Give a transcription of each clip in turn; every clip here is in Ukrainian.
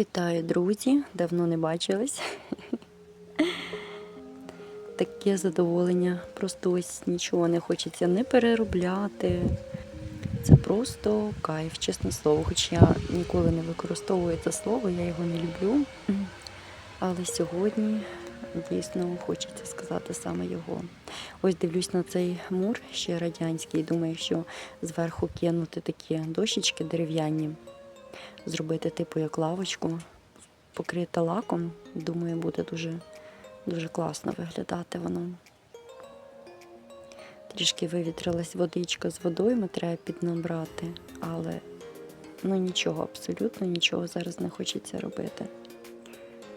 Вітаю, друзі! Давно не бачились. Таке задоволення. Просто ось нічого не хочеться не переробляти. Це просто кайф, чесне слово. Хоч я ніколи не використовую це слово, я його не люблю. Але сьогодні дійсно хочеться сказати саме його. Ось дивлюсь на цей мур ще радянський. Думаю, що зверху кинути такі дощечки дерев'яні зробити типу як лавочку, покрити лаком. Думаю, буде дуже, дуже класно виглядати воно. Трішки вивітрилась водичка з водою, ми треба піднабрати, але ну нічого, абсолютно нічого зараз не хочеться робити.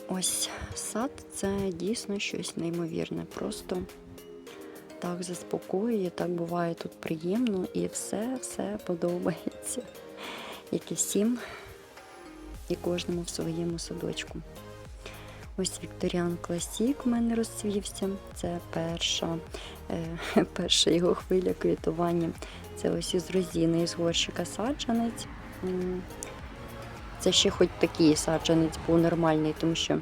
Ось сад це дійсно щось неймовірне. Просто так заспокоює, так буває тут приємно і все, все подобається. І всім і кожному в своєму садочку. Ось Вікторіан Класік в мене розцвівся. Це перша, е, перша його хвиля квітування. Це ось із розіни, із горщика саджанець. Це ще хоч такий саджанець був нормальний, тому що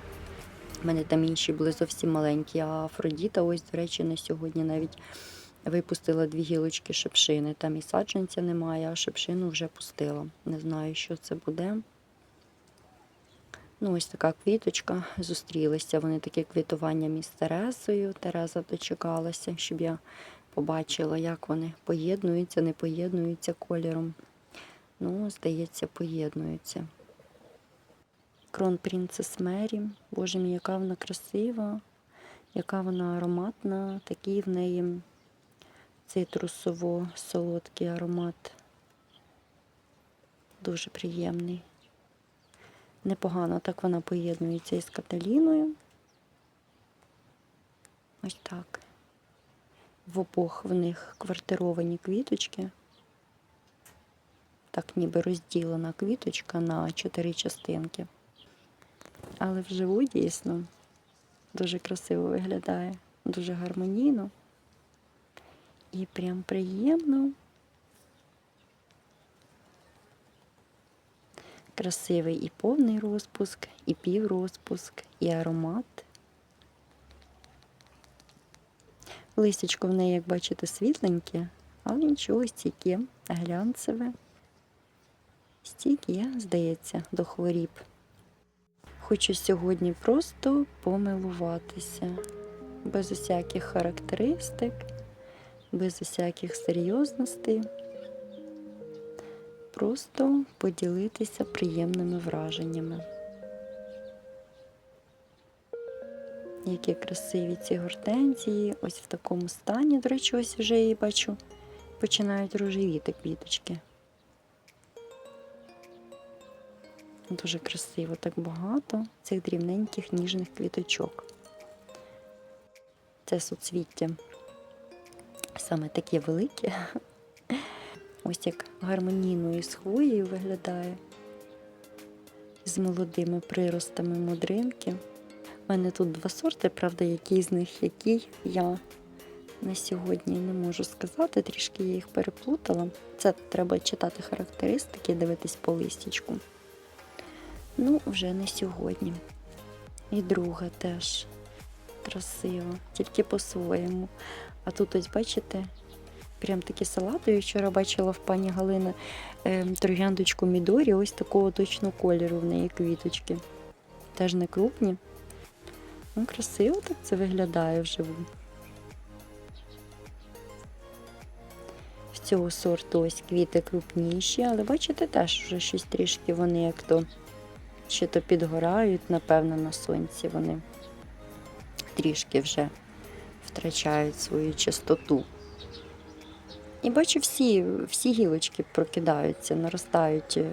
в мене там інші були зовсім маленькі. А Афродіта, ось, до речі, на сьогодні навіть випустила дві гілочки шипшини. Там і саджанця немає, а шипшину вже пустила. Не знаю, що це буде. Ну, ось така квіточка. Зустрілися вони таке квітування із Терезою. Тереза дочекалася, щоб я побачила, як вони поєднуються, не поєднуються кольором. Ну, здається, поєднуються. Крон Принцес Мері. Боже мій, яка вона красива, яка вона ароматна, такий в неї цитрусово-солодкий аромат. Дуже приємний. Непогано так вона поєднується із Каталіною. Ось так. В обох в них квартировані квіточки. Так ніби розділена квіточка на чотири частинки. Але вживу дійсно дуже красиво виглядає, дуже гармонійно і прям приємно. Красивий і повний розпуск, і піврозпуск, і аромат. Листячко в неї, як бачите, світленьке, але нічого стійке, глянцеве. Стійке, здається, до хворіб. Хочу сьогодні просто помилуватися, без усяких характеристик, без усяких серйозностей просто поділитися приємними враженнями. Які красиві ці гортензії, ось в такому стані, до речі, ось вже її бачу, починають рожевіти квіточки. Дуже красиво, так багато цих дрібненьких ніжних квіточок. Це суцвіття саме таке велике, Ось як гармонійно із хвоєю виглядає. З молодими приростами мудринки. У мене тут два сорти, правда, який з них який я на сьогодні не можу сказати, трішки я їх переплутала. Це треба читати характеристики, дивитись по листічку. Ну, вже не сьогодні. І друга теж красива, тільки по-своєму. А тут ось, бачите, прям такі салати. Я вчора бачила в пані Галини е, трояндочку Мідорі, ось такого точно кольору в неї квіточки. Теж не крупні. Ну, красиво так це виглядає вживу. З цього сорту ось квіти крупніші, але бачите, теж вже щось трішки вони як то чи то підгорають, напевно, на сонці вони трішки вже втрачають свою чистоту. І бачу, всі всі гілочки прокидаються, наростають е,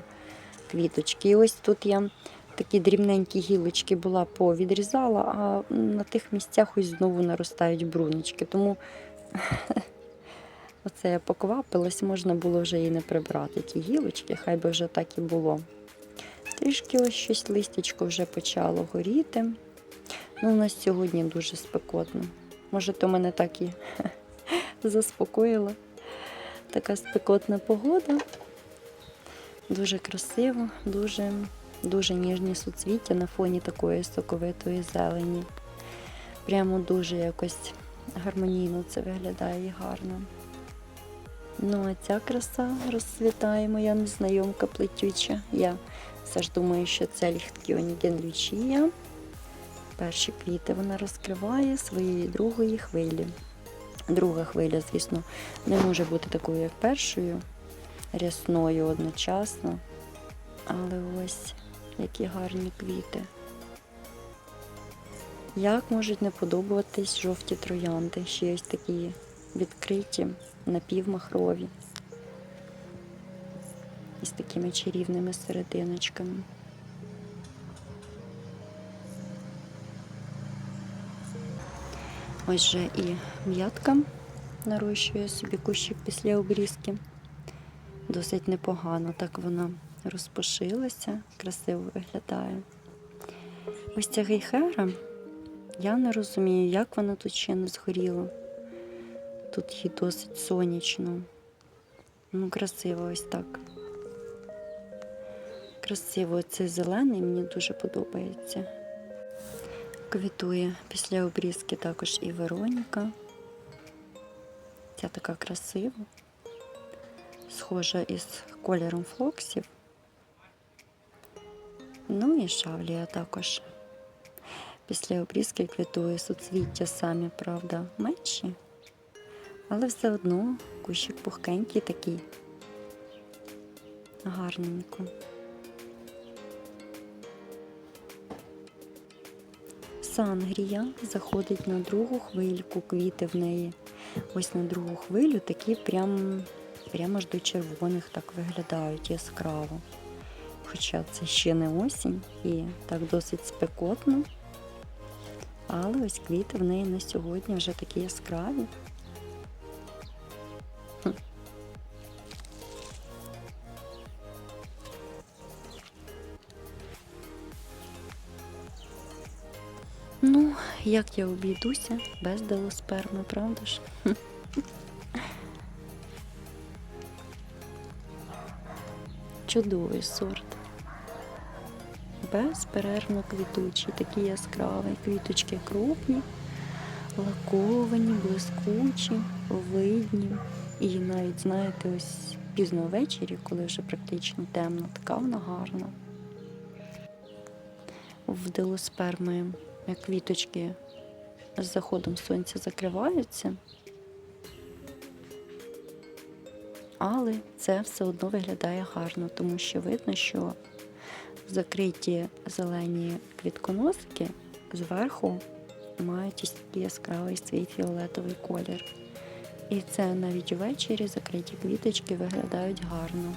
квіточки. І ось тут я такі дрібненькі гілочки була повідрізала, а на тих місцях ось знову наростають брунички. Тому оце я поквапилась, можна було вже і не прибрати ті гілочки, хай би вже так і було. Трішки ось щось листячко вже почало горіти. Ну, У нас сьогодні дуже спекотно. Може, то мене так і заспокоїло. Така спекотна погода. Дуже красиво, дуже Дуже ніжні суцвіття на фоні такої соковитої зелені. Прямо дуже якось гармонійно це виглядає і гарно. Ну, а ця краса розцвітає моя незнайомка плетюча. Я все ж думаю, що це ліхткіоніген лючія. Перші квіти вона розкриває своєї другої хвилі. Друга хвиля, звісно, не може бути такою, як першою, рясною одночасно. Але ось які гарні квіти. Як можуть не подобатись жовті троянди, ще ось такі відкриті, напівмахрові. Із такими чарівними серединочками. Ось же і м'ятка нарощує собі кущик після обрізки. Досить непогано, так вона розпошилася, красиво виглядає. Ось ця гейхера, я не розумію, як вона тут ще не згоріла. Тут їй досить сонячно. Ну, красиво ось так. Красиво цей зелений, мені дуже подобається. Квітує після обрізки також і Вероніка. Ця така красива, схожа із кольором флоксів. Ну і шавлія також. Після обрізки квітує суцвіття самі, правда, менші, але все одно кущик пухкенький такий. Гарненько. Сангрія заходить на другу хвильку, квіти в неї. Ось на другу хвилю такі прям, прямо ж до червоних так виглядають яскраво. Хоча це ще не осінь і так досить спекотно. Але ось квіти в неї на сьогодні вже такі яскраві. Як я обійдуся без делосперми, правда ж? Чудовий сорт. Безперервно квітучий, такі яскраві, квіточки крупні, лаковані, блискучі, видні. І навіть, знаєте, ось пізно ввечері, коли вже практично темно, така вона гарна. В делосперми квіточки з заходом сонця закриваються, але це все одно виглядає гарно, тому що видно, що закриті зелені квітконосики зверху мають ось такий яскравий свій фіолетовий колір. І це навіть ввечері закриті квіточки виглядають гарно.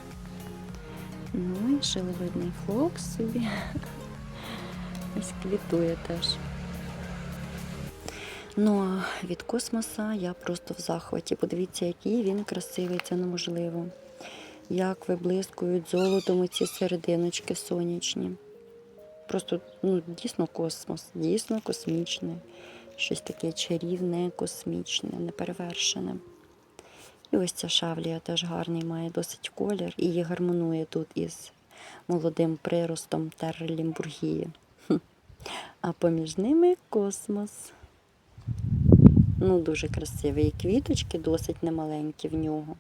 Ну і шиловидний флокс собі ось квітує теж. Ну а від космоса я просто в захваті. Подивіться, який він красивий, це неможливо. Як виблискують золотом ці серединочки сонячні. Просто ну, дійсно космос, дійсно космічне. Щось таке чарівне, космічне, неперевершене. І ось ця шавлія теж гарний має досить колір і гармонує тут із молодим приростом Террелімбургії. А поміж ними космос. Ну, дуже красивий. І квіточки досить немаленькі в нього.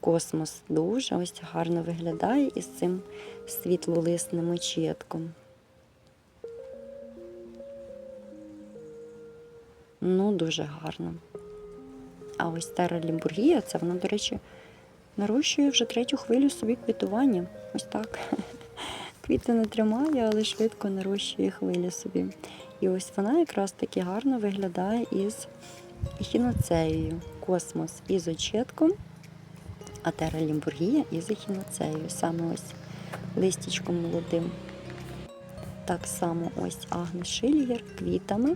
Космос дуже ось гарно виглядає із цим світлолисним очітком. Ну, дуже гарно. А ось Терра Лімбургія, це вона, до речі, нарощує вже третю хвилю собі квітування. Ось так. Квіти не тримає, але швидко нарощує хвилі собі. І ось вона якраз таки гарно виглядає із ехіноцеєю. Космос із очетком, а Терра Лімбургія із ехіноцеєю. Саме ось листічком молодим. Так само ось Агнес Шильгер квітами.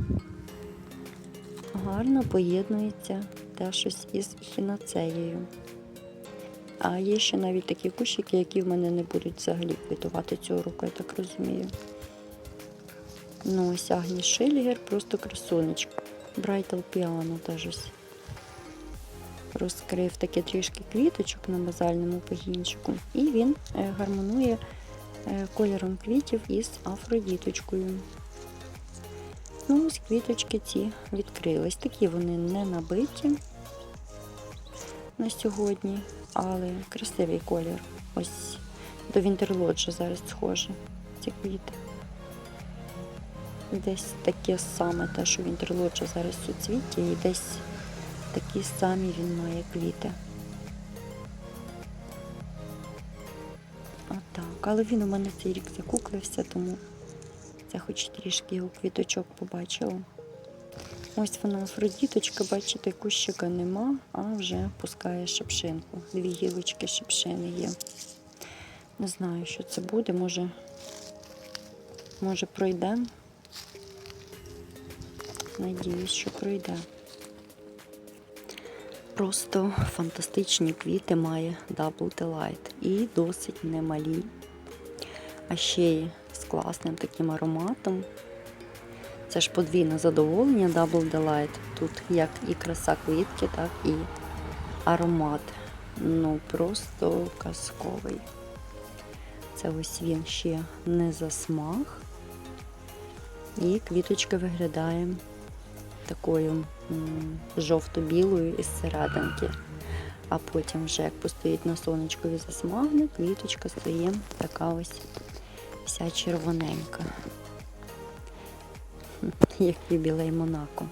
Гарно поєднується теж із ехіноцеєю. А є ще навіть такі кущики, які в мене не будуть взагалі квітувати цього року, я так розумію. Ну, ось Агні Шильгер, просто красунечка. Брайтал Піано теж ось розкрив таке трішки квіточок на базальному пагінчику. І він е, гармонує е, кольором квітів із афродіточкою. Ну, ось квіточки ці відкрились. Такі вони не набиті на сьогодні, але красивий колір. Ось до Вінтерлоджа зараз схоже ці квіти. Десь таке саме те, що Вінтерлоджа зараз у цвіті, і десь такі самі він має квіти. Отак. Але він у мене цей рік закуклився, тому це хоч трішки його квіточок побачила. Ось вона Афродіточка, бачите, кущика нема, а вже пускає шипшинку. Дві гілочки шипшини є. Не знаю, що це буде, може, може пройде. Надіюсь, що пройде. Просто фантастичні квіти має Double Delight і досить немалі. А ще й з класним таким ароматом. Це ж подвійне задоволення Double Delight. Тут як і краса квітки, так і аромат. Ну, просто казковий. Це ось він ще не засмаг. І квіточка виглядає такою жовто-білою із серединки. А потім, вже як постоїть на сонечкові засмагне, квіточка стає така ось вся червоненька, як юбілей Монако.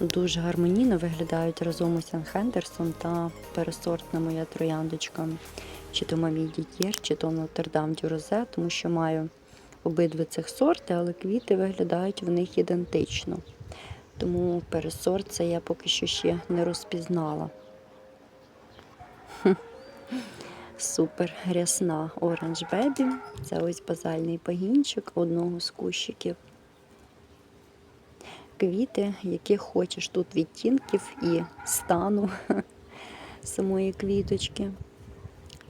Дуже гармонійно виглядають разом Осян Хендерсон та пересортна моя трояндочка, чи то Мамі Дітєр, чи то Нотердам Дюрозе, тому що маю обидві цих сорти, але квіти виглядають в них ідентично. Тому пересорт це я поки що ще не розпізнала. Супер рясна Orange Baby. Це ось базальний пагінчик одного з кущиків. Квіти, яких хочеш тут відтінків і стану самої квіточки.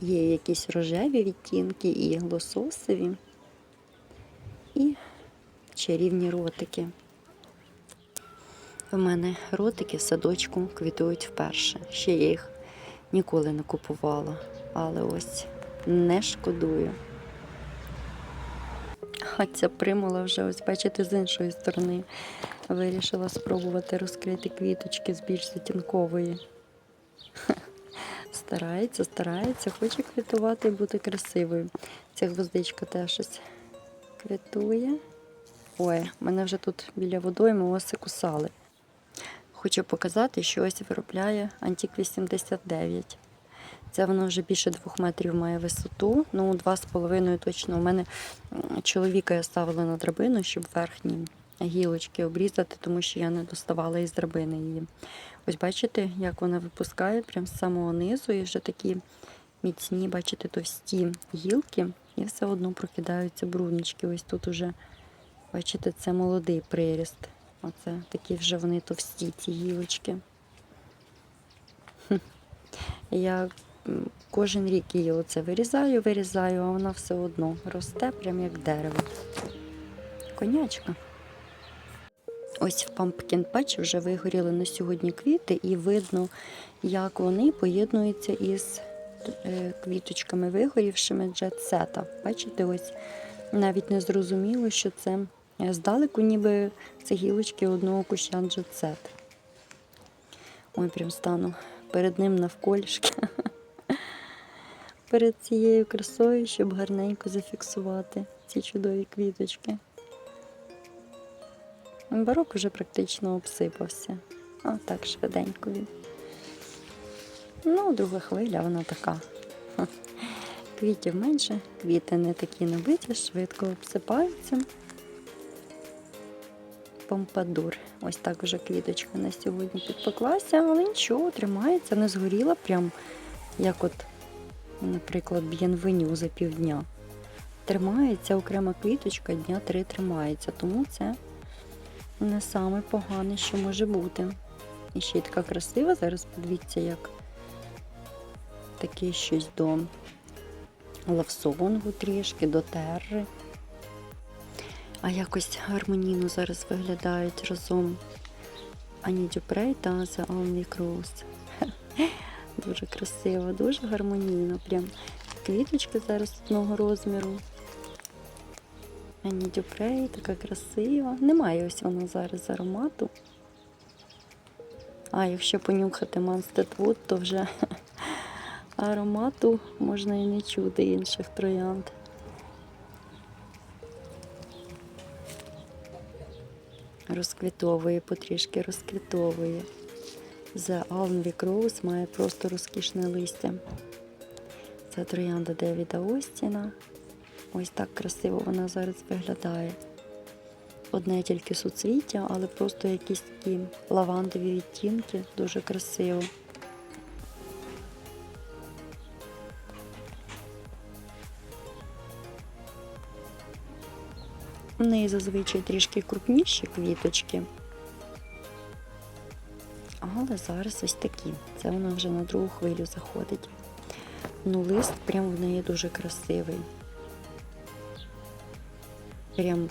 Є якісь рожеві відтінки і лососові, і чарівні ротики. У мене ротики в садочку квітують вперше. Ще я їх ніколи не купувала, але ось не шкодую. А ця примула вже, ось бачите, з іншої сторони вирішила спробувати розкрити квіточки з більш затінкової. Старається, старається, хоче квітувати і бути красивою. Ця гвоздичка теж ось квітує. Ой, мене вже тут біля водойми оси кусали. Хочу показати, що ось виробляє Антік 89. Це воно вже більше двох метрів має висоту. Ну, два з половиною точно. У мене чоловіка я ставила на драбину, щоб верхні гілочки обрізати, тому що я не доставала із драбини її. Ось бачите, як вона випускає прямо з самого низу, і вже такі міцні, бачите, товсті гілки, і все одно прокидаються брунички. Ось тут уже, бачите, це молодий приріст. Оце такі вже вони товсті, ці гілочки. Я кожен рік її оце вирізаю, вирізаю, а вона все одно росте, прям як дерево. Конячка. Ось в Pumpkin Patch вже вигоріли на сьогодні квіти, і видно, як вони поєднуються із е, квіточками вигорівшими джетсета. Бачите, ось навіть не зрозуміло, що це здалеку, ніби це гілочки одного куща джетсет. Ой, прям стану перед ним навколішки. Перед цією красою, щоб гарненько зафіксувати ці чудові квіточки. Барок вже практично обсипався. А так швиденько він. Ну, друга хвиля, вона така. Квітів менше, квіти не такі набиті, швидко обсипаються. Помпадур. Ось так вже квіточка на сьогодні підпеклася, але нічого, тримається, не згоріла, прям як от, наприклад, б'єнвеню за півдня. Тримається окрема квіточка, дня три тримається, тому це не саме погане, що може бути. І ще й така красива. Зараз подивіться, як таке щось до лавсонгу трішки, до терри. А якось гармонійно зараз виглядають разом Ані Дюпрей та The Only Rose. Дуже красиво, дуже гармонійно. Прям квіточки зараз одного розміру. Ані Дюпрей, така красива. Немає ось вона зараз аромату. А якщо понюхати Wood, то вже аромату можна і не чути інших троянд. Розквітовує, потрішки розквітовує. За Almond Rose має просто розкішне листя. Це троянда Девіда Остіна. Ось так красиво вона зараз виглядає. Одне тільки суцвіття, але просто якісь такі лавандові відтінки, дуже красиво. У неї зазвичай трішки крупніші квіточки. Але зараз ось такі. Це вона вже на другу хвилю заходить. Ну, лист прям в неї дуже красивий. Прям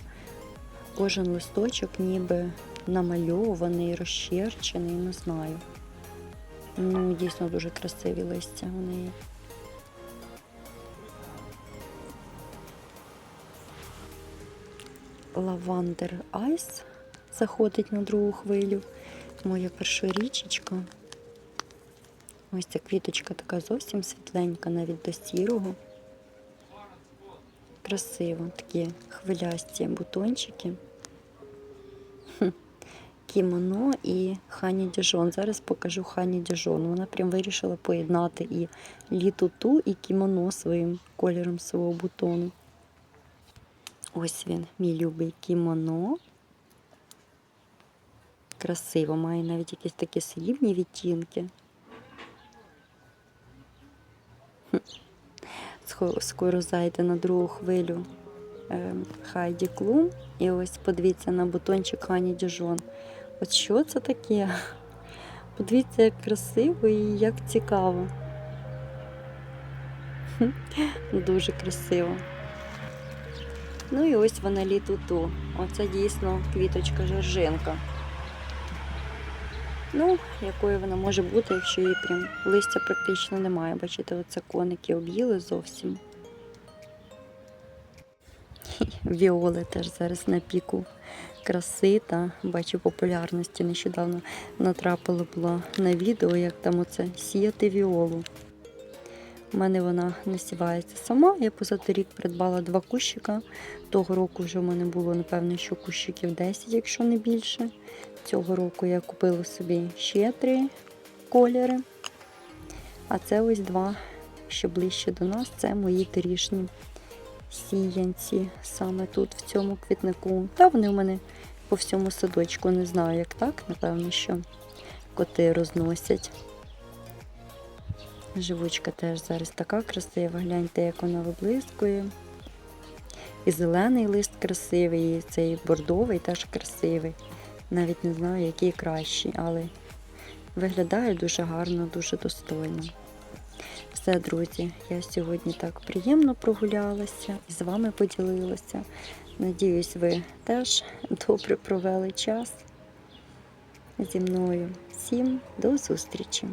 кожен листочок ніби намальований, розчерчений, не знаю. Ну, дійсно дуже красиві листя у неї. Лавандер Айс заходить на другу хвилю. Моя перша річечка. Ось ця квіточка така зовсім світленька, навіть до сірого. Красиво, такі хвилясті бутончики. Кімоно і Хані Діжон. Зараз покажу Хані Діжон. Вона прям вирішила поєднати і літуту, і кімоно своїм кольором свого бутону. Ось він, мій любий кімоно. Красиво, має навіть якісь такі срібні відтінки. Скоро зайде на другу хвилю е, Хайді Клум. І ось подивіться на бутончик Хані Діжон. От що це таке? Подивіться, як красиво і як цікаво. Дуже красиво. Ну і ось вона літуту. Оце дійсно квіточка жоржинка. Ну, якою вона може бути, якщо її прям листя практично немає. Бачите, оце коники об'їли зовсім. Віоли теж зараз на піку краси та бачу популярності. Нещодавно натрапила була на відео, як там оце сіяти віолу. У мене вона насівається сама. Я позаторік придбала два кущика. Того року вже в мене було, напевно, що кущиків 10, якщо не більше. Цього року я купила собі ще три кольори. А це ось два, що ближче до нас. Це мої торішні сіянці саме тут, в цьому квітнику. Та вони у мене по всьому садочку. Не знаю, як так, напевно, що коти розносять. Живучка теж зараз така красива. Гляньте, як вона виблискує. І зелений лист красивий, і цей бордовий теж красивий. Навіть не знаю, який кращий, але виглядає дуже гарно, дуже достойно. Все, друзі, я сьогодні так приємно прогулялася і з вами поділилася. Надіюсь, ви теж добре провели час зі мною. Всім до зустрічі!